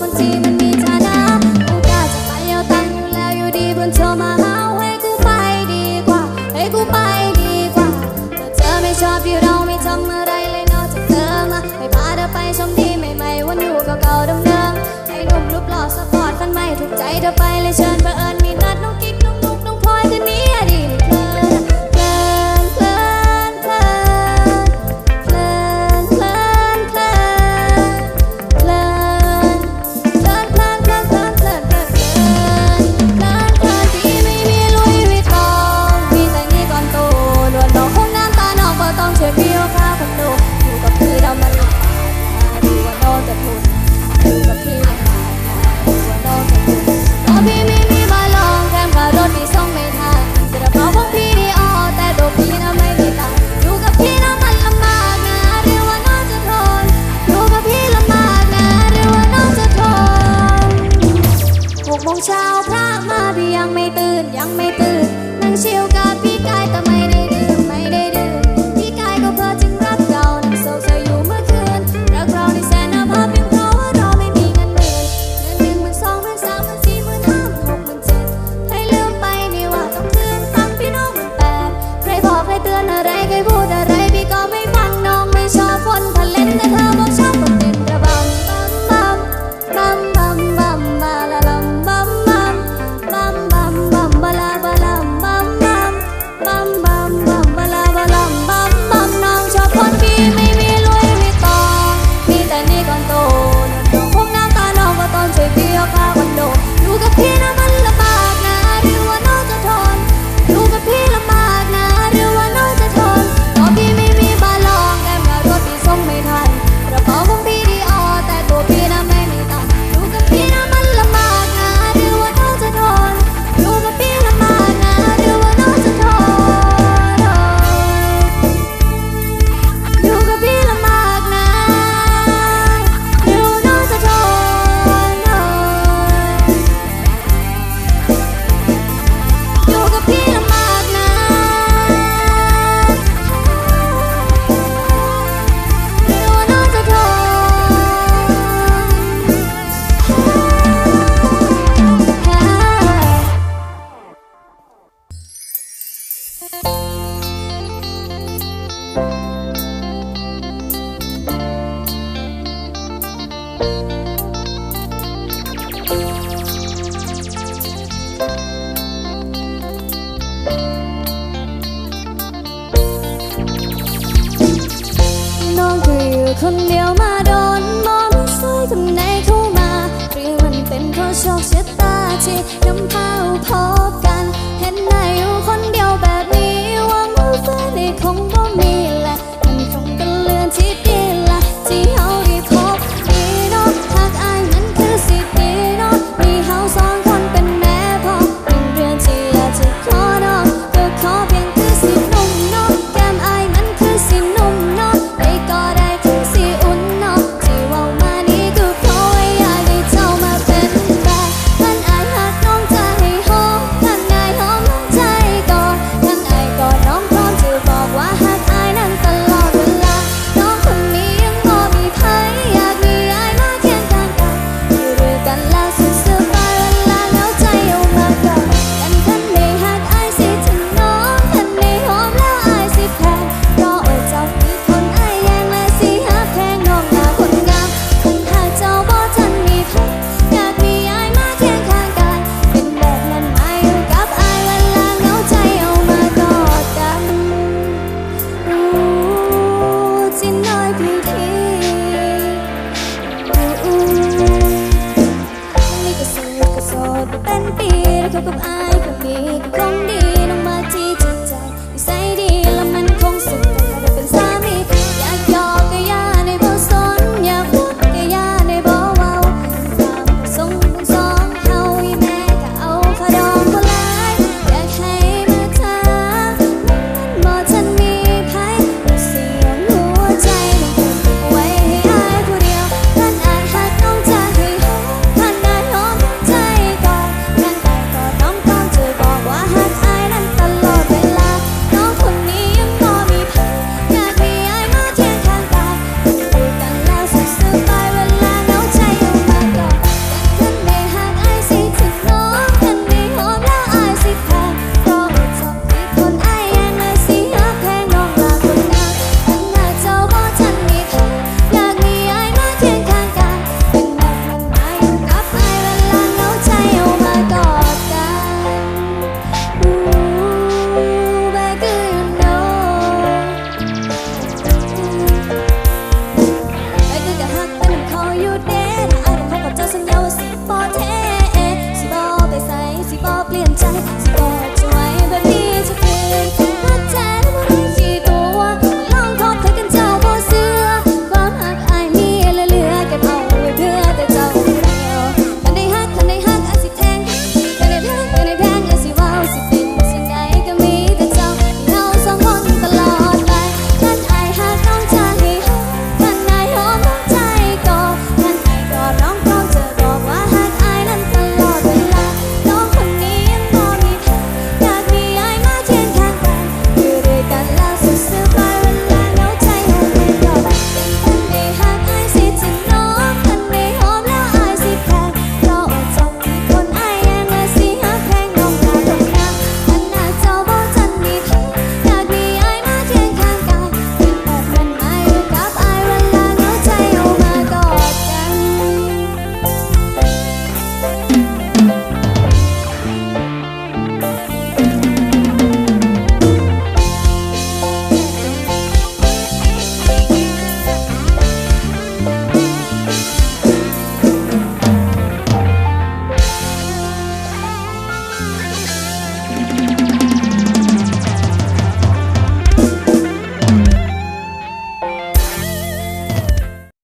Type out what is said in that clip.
คนที่มันมีฐานะโอกาจะไปเอาตังอยู่แล้วอยู่ดีเพื่อนโทรมาเอาให้กูไปดีกว่า ให้กูไปดีกว่าแต่เธอไม่ชอบที่เราไม่ทำอะไรเลยนอกจากเธอมาให้พาเธอไปชมที่ใหม่ๆวันอยู่เก่าๆเดิมๆให้หนุ่มรูปหล่อสปอร์ตคันใหม่ถูกใจเธอไปเลยเชิญเพื่อญ คนเดียวมาโดนมองสายคนไหนเข้ามาหรือมันเป็นเพราะโชคชะตาที่นำพาพบกัน เป็นปีรักเธากับอายก็มีคงดีน้องมาที่จิตใจ